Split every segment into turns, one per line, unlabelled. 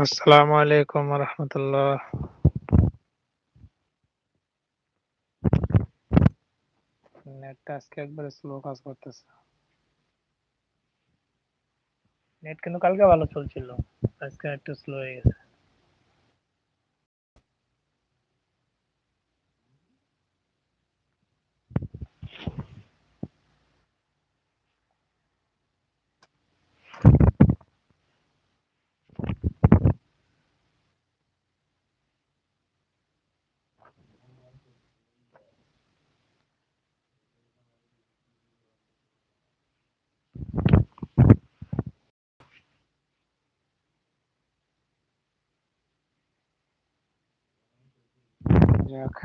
আসসালামু আলাইকুম রহমতুল্লাহ নেটটা আজকে একবারে স্লো কাজ করতেছে। নেট কিন্তু কালকে ভালো চলছিল, আজকে একটু স্লো হয়ে গেছে। যাক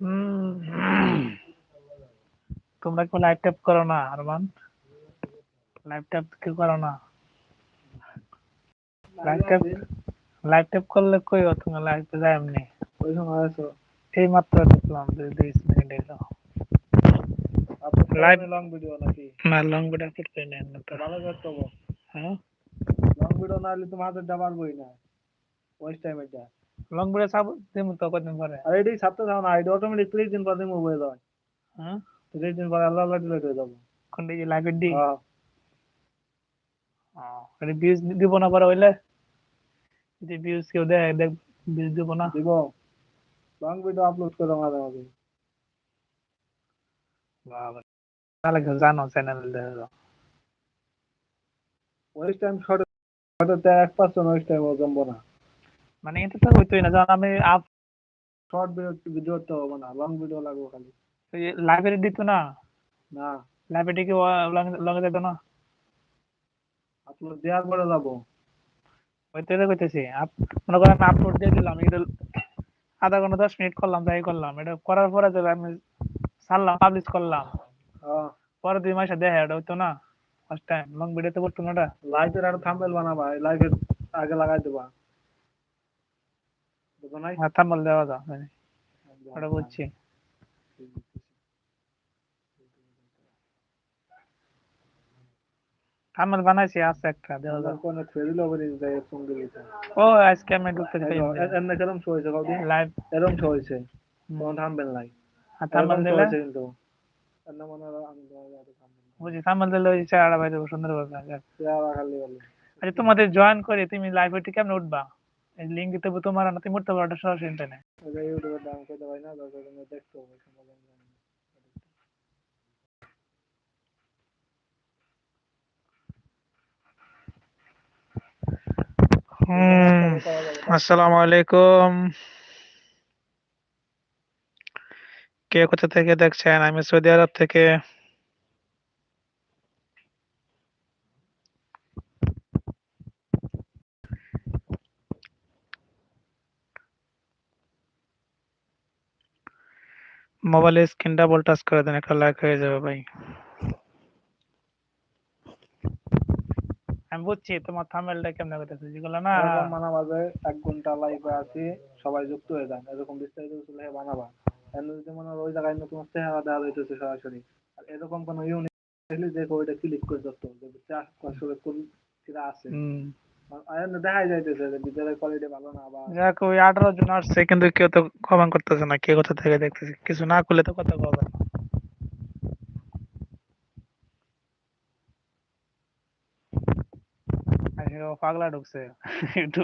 হুম। তোমরা কি লাইভ ট্যাপ করো না আরমান। লাইভ ট্যাপ কি করো না। লাইভ ট্যাপ লাইভ ট্যাপ করলে কই তুমি লাইভ তো যায় এমনি?
ওই সময় আছো।
এই মাত্র দেখলাম দুই দুই মিনিট এলো।
লাইভ লং ভিডিও নাকি?
না লং ভিডিও আপলোড করে নেন না তো।
ভালো করতে হবে
হ্যাঁ?
লং ভিডিও না হলে তোমার হাতে যাবার বই না। ওয়েস্ট টাইম এটা।
লং ভিডিও সাব দিমু তো কদিন পরে।
আর এটাই ছাড়তে থাও না এটা অটোমেটিক ত্রিশ দিন পর দিন হয়ে। যায়
হ্যাঁ?
ত্রিশ দিন পরে আল্লাহ আল্লাহ ডিলেট হয়ে যাব
কোন দিকে লাইভ দি
হ্যাঁ।
ভিউজ দিব না পরে হইলে? যদি ভিউজ কেউ দেয় দেখ ভিউজ দিব না?
দিব। লং ভিডিও আপলোড করো মাঝে মাঝে।
তাহলে জানো চ্যানেল দেখো
ওয়েস্ট টাইম শর্ট হয়তো এক পার্সেন্ট ওয়েস্ট টাইম জমবো না।
মানে এটা তো হইতোই না যখন আমি আপ
শর্ট ভিডিও ভিডিও তো হবে না লং ভিডিও লাগবে খালি।
লাইব্রেরি দিত না।
না।
লাইব্রেরি কি লগে যেত না।
আপলোড দেওয়ার পরে যাব।
ওই তো কইতেছি। মনে করেন আমি আপলোড দিয়ে দিলাম এটা আধা ঘণ্টা দশ মিনিট করলাম তাই করলাম। এটা করার পরে যাবে আমি ছাড়লাম পাবলিশ করলাম।
হ্যাঁ।
পরে দুই মাসে দেখে এটা হইতো না। ফার্স্ট টাইম লং ভিডিওতে করতো না ওটা
লাইভের আর থাম্বেল বানাবা লাইভের আগে লাগাই দেবা। নাই?
হ্যাঁ দেওয়া যাও ওটা বুঝছি। থাম্বনেল বানাইছি আছে একটা দেওয়া
কোন যায় সঙ্গে
ও আজকে আমি ঢুকতে চাই।
এমনি কেরম শো হয়েছে কাউকে
লাইভ
এরম শো হয়েছে? তোমার থামবেন
থাম্বনেল দিলে?
কিন্তু। মনে থামবেন
বুঝি দিলে ওই চেহারা বাইরে সুন্দর ভাবে আচ্ছা তোমাদের জয়েন করে তুমি লাইভে ঠিক কেমনে উঠবা? লিঙ্ক দিতে তোমার না তুমি উঠতে পারো সরাসরি ইন্টারনেট
ইউটিউবে দাম করতে পারি না দেখতে হবে সম্ভব না।
হুম আসসালামু আলাইকুম। কে কোথা থেকে দেখছেন? আমি সৌদি আরব থেকে। মোবাইলে স্ক্রিন ডাবল টাচ করে দেন, একটা লাইক হয়ে যাবে ভাই। আমি বুঝছি তোমার থাম্বনেলটা কেমনে করতেছে যেগুলো না
এরকম বানাবা যে এক ঘণ্টা লাইভে আছি সবাই যুক্ত হয়ে যান এরকম বিস্তারিত লেখা বানাবা। এমনি যদি মনে হয় ওই জায়গায় নতুন চেহারা দেওয়া হইতেছে সরাসরি আর এরকম কোনো ইউনিক দেখলে দেখো ওইটা ক্লিক করে ধরতে হবে যে চাষ আসলে কোন কিরা আছে। দেখাই যাইতেছে যে ভিডিওর কোয়ালিটি ভালো না বা
যাক ওই আঠারো জন আসছে কিন্তু কেউ তো কমেন্ট করতেছে না কে কোথা থেকে দেখতেছে কিছু না করলে তো কথা কবে না ও পাগলা ঢুকছে। একটু।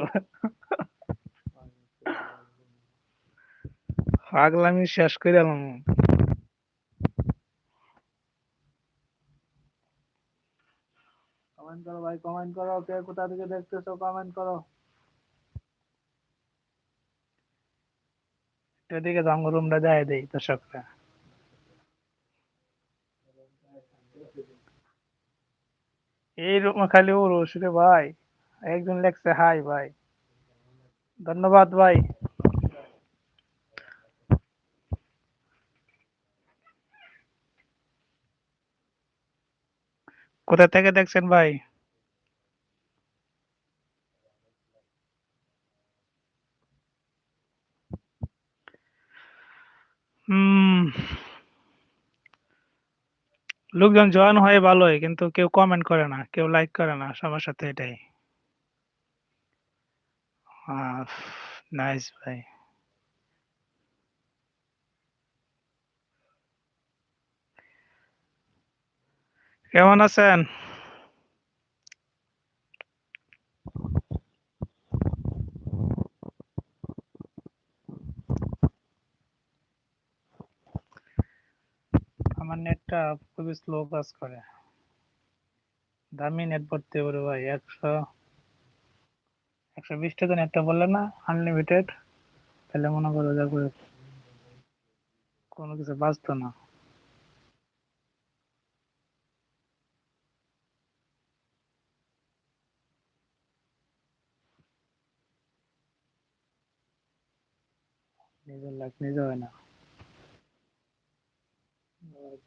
পাগলামি শেষ করে এলাম।
কমেন্ট করো ভাই কমেন্ট করো কে কোথা থেকে দেখতেছো কমেন্ট করো।
এদিকে জাঙ্গ রুমটা দেয় দেই দর্শকরা এই রুমে খালি উরুস রে ভাই। একজন লেখছে, হাই ভাই। ধন্যবাদ ভাই। কোথা থেকে দেখছেন ভাই? হুম লোকজন জয়েন হয় ভালোই, কিন্তু কেউ কমেন্ট করে না, কেউ লাইক করে না সবার সাথে এটাই। নাইস ভাই। কেমন আছেন? আমার নেটটা খুবই স্লো কাজ করে। দামি নেট ভরতে পারে ভাই, একশো একশো বিশ টাকা নেটটা বললে না আনলিমিটেড তাহলে মনে করো যা করে কোনো কিছু বাঁচতো না। নিজের লাইফ নিজে হয় না।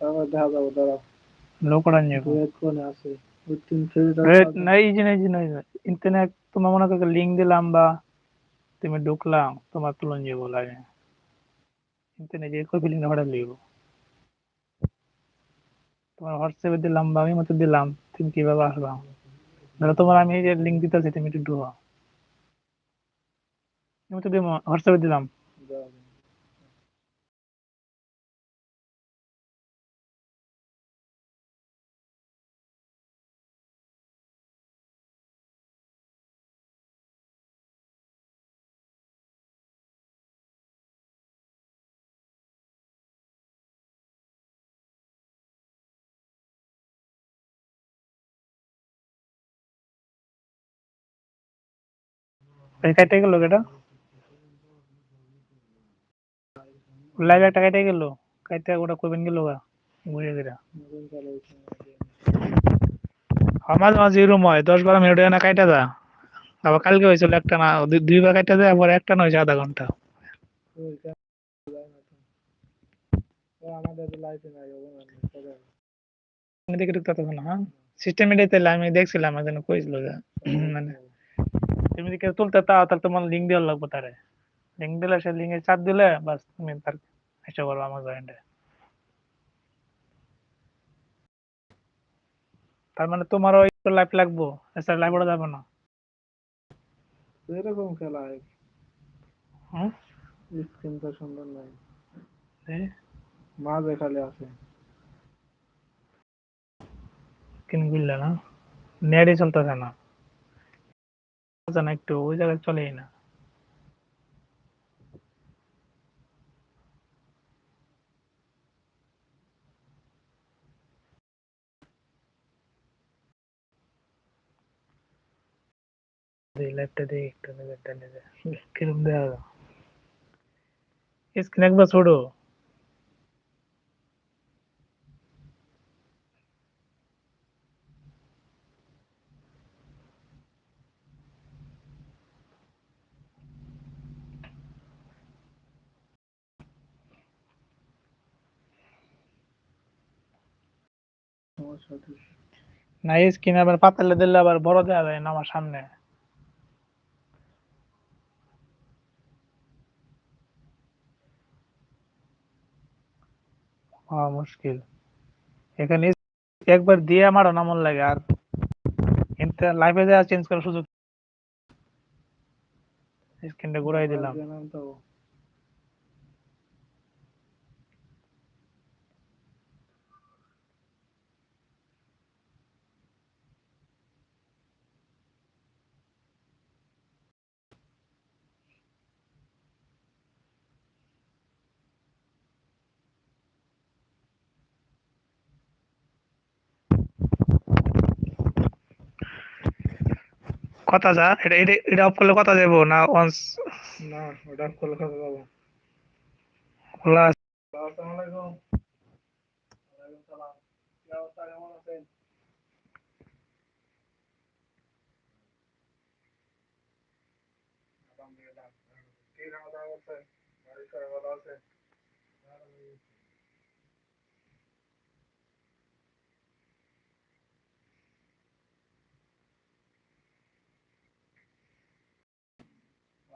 তারপর দেখা যাব দাঁড়াও। আছে
তোমার মনে করো লিঙ্ক দিলাম বা তুমি ঢুকলাম তোমার তুলন যাব লাগে ইন্টারনেট যে কই লিঙ্ক ভাড়া লিখব। তোমার হোয়াটসঅ্যাপে দিলাম বা আমি মতো দিলাম তুমি কীভাবে আসবা? ধরো তোমার আমি যে লিঙ্ক দিতেছি তুমি একটু ঢুকো আমি তো হোয়াটসঅ্যাপে দিলাম। কেটে গেল এটা লাইভ একটা কেটে গেল ওটা কইবেন গেল ঘুরে গেরা আমার মাঝে হয় দশ বারো মিনিট না কাইটা যা আবার কালকে হয়েছিল একটা না কাইটা যায় আবার একটা না হয়েছে আধা ঘণ্টা? দেখে ঢুকতে হ্যাঁ? সিস্টেম আমি দেখছিলাম একজন কইছিল যে মানে তুমি যদি তুলতে তাও তাহলে তোমার লিঙ্ক দেওয়ার লাগবে তারে। লিঙ্ক দিলে সে লিঙ্কে চাপ দিলে বাস তুমি তার এসে করব আমার জয়েন্টে তার মানে তোমারও একটু লাইফ লাগবো এছাড়া লাইফ ওটা যাবে না।
এরকম খেলা হয়।
হুম?
স্ক্রিন তো সুন্দর নাই। মাঝে খালি আছে।
স্ক্রিন খুললে না? নেটই চলতেছে না। চলছে না একটু ওই জায়গায় চলেই না। এই লাইভটা দিয়ে একটু নেবেটা নেবে কিরম দেওয়া স্ক্রিন একবার ছোড়ো। না আবার পাতালে দিলে আবার বড় দেওয়া যায় না আমার সামনে। মুশকিল। এখানে একবার দিয়ে আমার অনামন লাগে, আর লাইফে যা চেঞ্জ করার সুযোগ স্ক্রিনটা ঘুরাই দিলাম। কথা যা এটা এটা এটা অফ করলে কথা যাব না ওয়ান্স
না ওটা করলে কথা যাব।
খোলা
আসসালামু আলাইকুম ওয়ালাইকুম সালাম কি অবস্থা কেমন আছেন আলহামদুলিল্লাহ কি খাওয়া দাওয়া করছেন বাড়ির সবাই ভালো আছে ভালো না দুপুরে খাওয়া দাওয়া করছি রাতে ধরে করিনি হ্যাঁ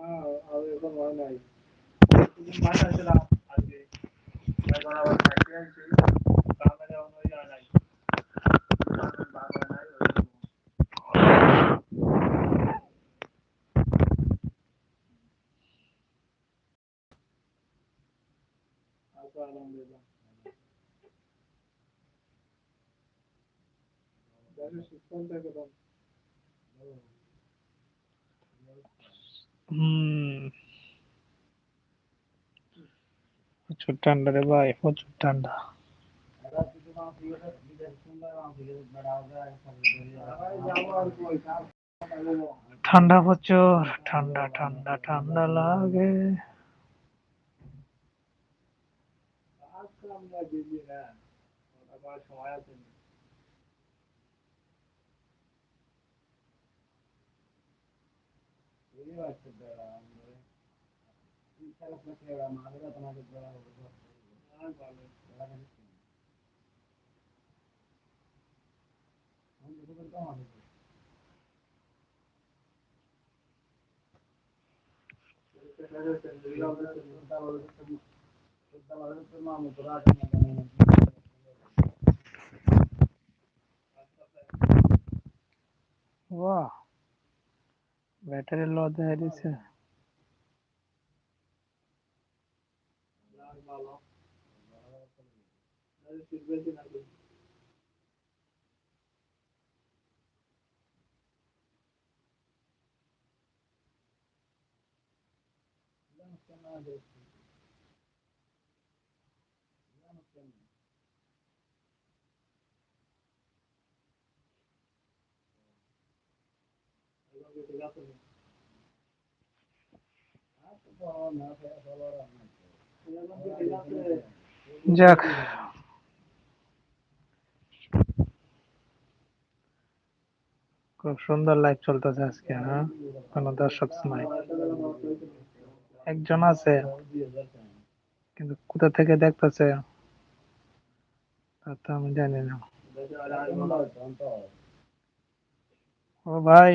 না আর এখন হয় নাই কিছুদিন বাসায় ছিলাম আজকে এখন আবার থাকতে আসছি গ্রামে যাওয়ার হয়ে যায় নাই গ্রামে বার হয় নাই ওই জন্য। আচ্ছা আলহামদুলিল্লাহ দেশের সিস্টেম থেকে তো
প্রচুর ঠান্ডা রে ভাই প্রচুর ঠান্ডা। ঠান্ডা প্রচুর ঠান্ডা ঠান্ডা ঠান্ডা লাগে
সময় আছে না। হ্যাঁ, ভালো।
বাহ ব্যাটারি লো দেখা দিছে
যাক ভালো। তাহলে ঠিক বেশি নাকি? এখন কি ঠিক আছে? এখন কি ঠিক আছে?
যাক। খুব সুন্দর লাইভ চলতেছে আজকে হ্যাঁ? কোনো দর্শক নাই। একজন আছে, কিন্তু কোথা থেকে দেখতেছে? তা তো আমি জানি না। ও ভাই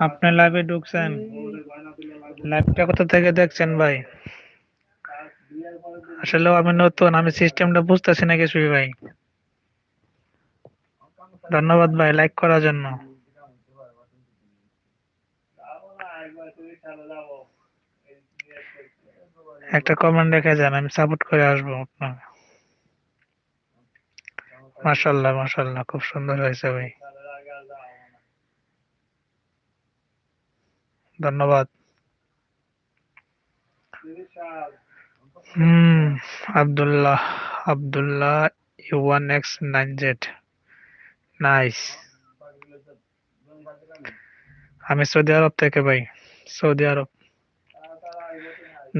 আপনি লাইভে ঢুকছেন? লাইভটা কোথা থেকে দেখছেন ভাই? আসলে আমি নতুন, আমি সিস্টেমটা বুঝতেছি না কিছুই ভাই। ধন্যবাদ ভাই লাইক করার জন্য। একটা কমেন্ট রেখে যান, আমি সাপোর্ট করে আসব আপনাকে। মাশাল্লাহ মাশাল্লাহ খুব সুন্দর হয়েছে ভাই। ধন্যবাদ। হুম Abdullah Abdullah one X nine Z. Nice. আমি সৌদি আরব থেকে ভাই সৌদি আরব।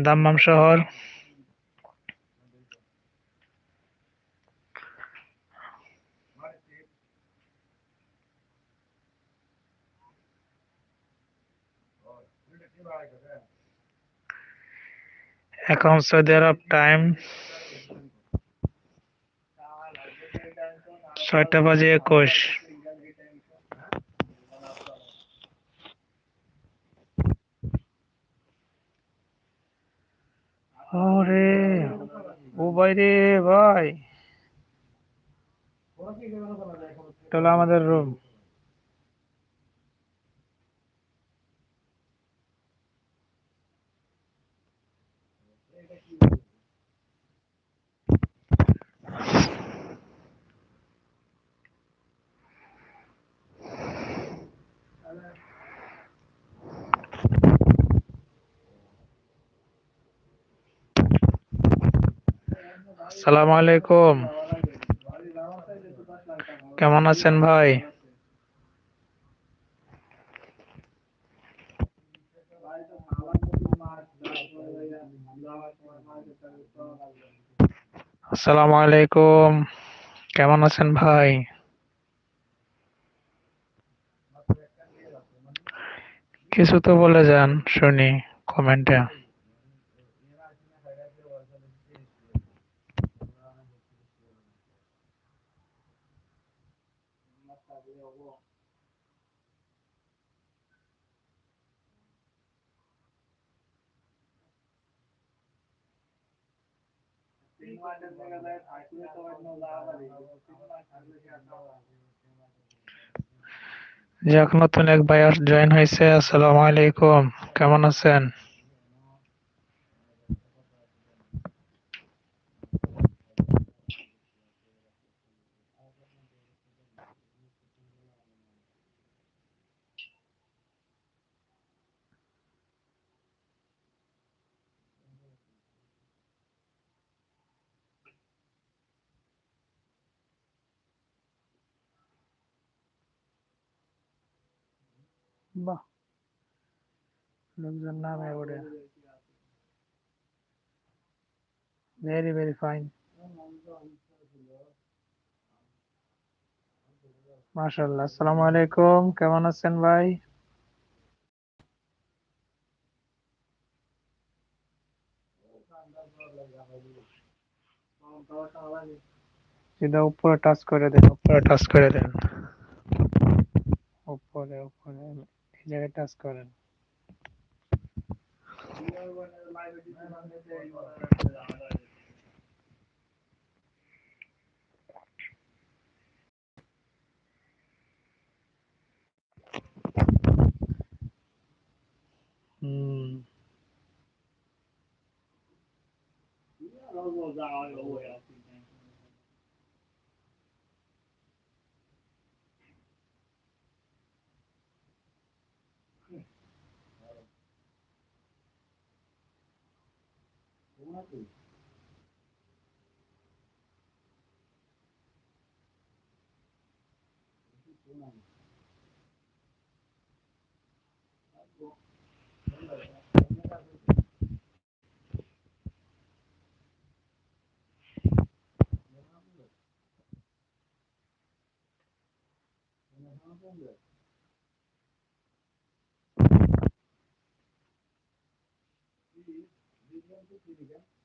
দাম্মাম শহর। এখন সৌদি আরব টাইম ছয়টা বাজে একুশ। ওরে, ও ভাই রে ভাই। এটা হলো আমাদের রুম আসসালামু আলাইকুম। কেমন আছেন ভাই? আসসালামু আলাইকুম। কেমন আছেন ভাই? কিছু তো বলে যান, শুনি কমেন্টে। যাক নতুন এক ভাইয়ার জয়েন হয়েছে আসসালামু আলাইকুম কেমন আছেন বাহ লোকজন নামে ওড়ে ভেরি ভেরি ফাইন মাশাআল্লাহ আসসালামু আলাইকুম কেমন আছেন ভাই সিধা উপরে টাচ করে দেন উপরে টাচ করে দেন উপরে উপরে এই জায়গায় টাচ করেন। হুম 하고 Thank you.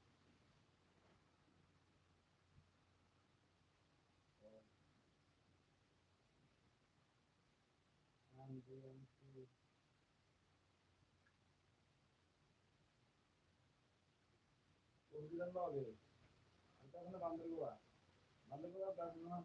এই নামে ওটা লোকজন
বাড়ি নিয়ে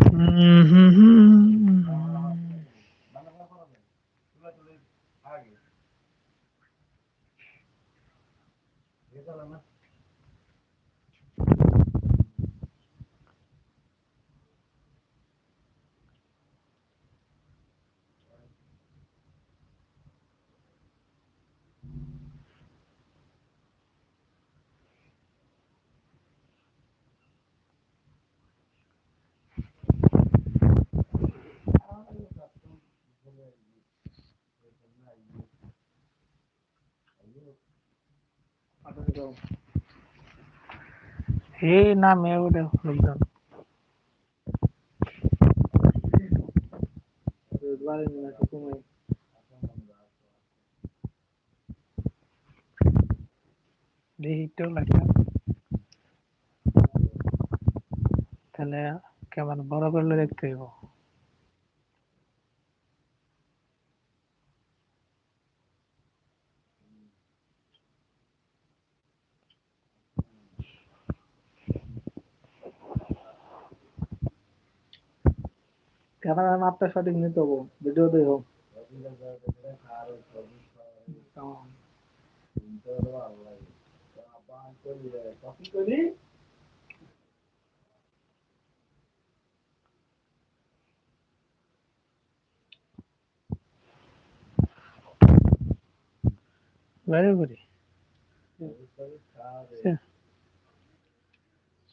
Mm-hmm. তুমি
দেখি তো লাগবে। তাহলে কেমন বড় করলে দেখতে হইব?
মাপটা সঠিক নিতে হব ভিডিওতেই হোক
বাইরে করি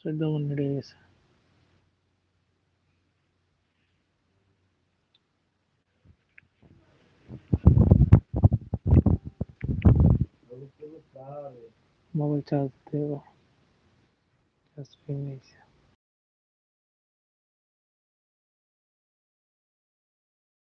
চোদ্দ মিনিট হয়ে গেছে momentarily, just few minutes.